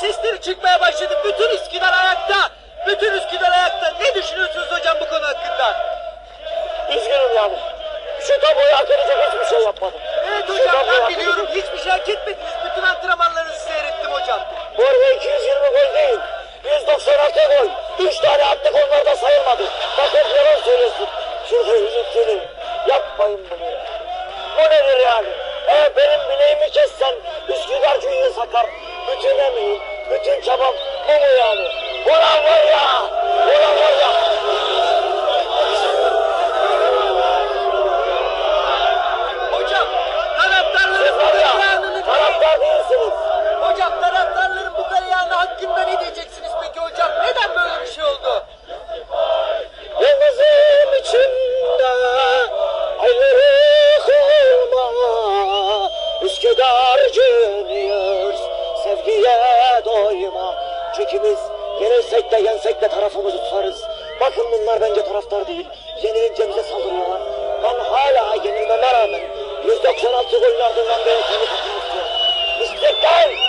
sesleri çıkmaya başladı. Bütün Üsküdar ayakta. Bütün Üsküdar ayakta. Ne düşünüyorsunuz hocam bu konu hakkında? Üzgünüm yani. Şu taboyu edecek hiçbir şey yapmadım. Bütün çabam bu mu yani? Ulan var ya! Ulan var ya! Biz yenilsek de yensek de tarafımızı tutarız. Bakın bunlar bence taraftar değil. Yenilince bize saldırıyorlar. Ben hala yenilmeme rağmen 196 golün ardından beri kendi takımı tutuyorum İstiklal!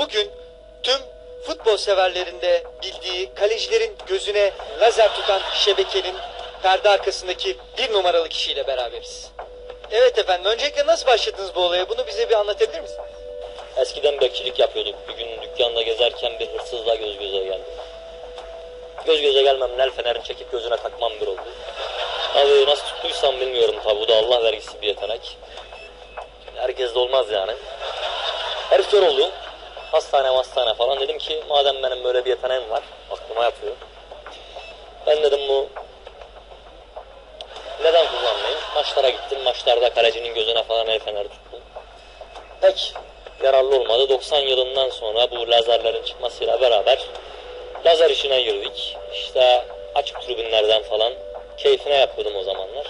Bugün tüm futbol severlerinde bildiği kalecilerin gözüne lazer tutan şebekenin perde arkasındaki bir numaralı kişiyle beraberiz. Evet efendim, öncelikle nasıl başladınız bu olaya? Bunu bize bir anlatabilir misiniz? Eskiden bekçilik yapıyorduk. Bir gün dükkanda gezerken bir hırsızla göz göze geldim. Göz göze gelmem el fenerini çekip gözüne takmam bir oldu. Abi nasıl tuttuysam bilmiyorum tabi bu da Allah vergisi bir yetenek. Herkes de olmaz yani. Herif kör oldu. Hastane hastane falan dedim ki madem benim böyle bir yeteneğim var aklıma yatıyor. Ben dedim bu neden kullanmayayım? Maçlara gittim. Maçlarda kalecinin gözüne falan el feneri tuttum pek yararlı olmadı. 90 yılından sonra bu lazerlerin çıkmasıyla beraber lazer işine girdik. İşte açık tribünlerden falan keyfine yapıyordum o zamanlar.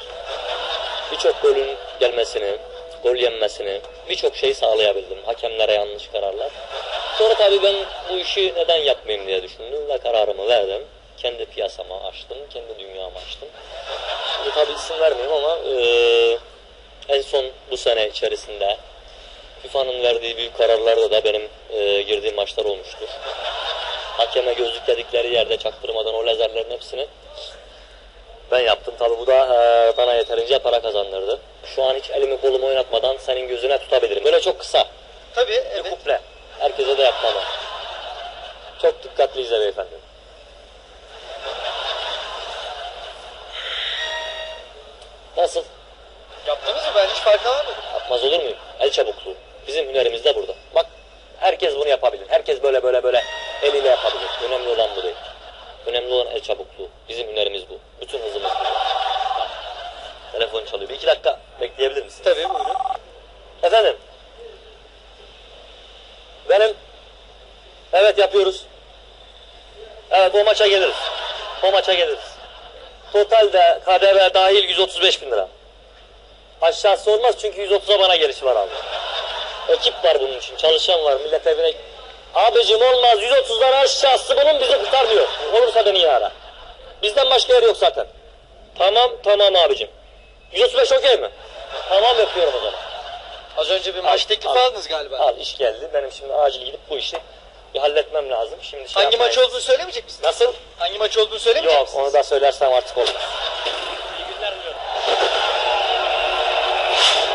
Birçok golün gelmesini, gol yenmesini, birçok şeyi sağlayabildim. Hakemlere yanlış kararlar. Sonra tabii ben bu işi neden yapmayayım diye düşündüm ve kararımı verdim. Kendi piyasama açtım, kendi dünyamı açtım. Şimdi tabii isim vermeyeyim ama eee, en son bu sene içerisinde FIFA'nın verdiği büyük kararlarda da benim e, girdiğim maçlar olmuştur. Hakeme gözlük dedikleri yerde çaktırmadan o lazerlerin hepsini ben yaptım. Tabi bu da e, bana yeterince para kazandırdı. Şu an hiç elimi kolumu oynatmadan senin gözüne tutabilirim. Böyle çok kısa. Tabii, Bir evet. kuple. Herkese de. Çok dikkatli izle beyefendi. Nasıl? Yaptınız mı? Ben hiç farkına varmadım. Yapmaz olur muyum? El çabukluğu. Bizim hünerimiz de burada. Bak herkes bunu yapabilir. Herkes böyle böyle böyle eliyle yapabilir. Önemli olan bu değil. Önemli olan el çabukluğu. Bizim hünerimiz bu. Bütün hızımız bu. Telefon çalıyor. Bir iki dakika bekleyebilir misin? Tabii, buyurun. Efendim? Benim? Evet yapıyoruz. Evet o maça geliriz. O maça geliriz. Totalde KDV dahil 135 bin lira. Aşağısı olmaz çünkü 130'a bana gelişi var abi. Ekip var bunun için. Çalışan var. Millet evine... Abicim olmaz. 130'dan aşağısı bunun bizi kurtarmıyor. Olursa beni ara. Bizden başka yer yok zaten. Tamam tamam abicim. 135 okey mi? Tamam yapıyorum o zaman. Az önce bir maç teklifi al. aldınız galiba. Al iş geldi. Benim şimdi acil gidip bu işi bir halletmem lazım. Şimdi şey Hangi yapmayın. maç olduğunu söylemeyecek misiniz? Nasıl? Hangi maç olduğunu söylemeyecek Yok misiniz? onu da söylersem artık olmaz.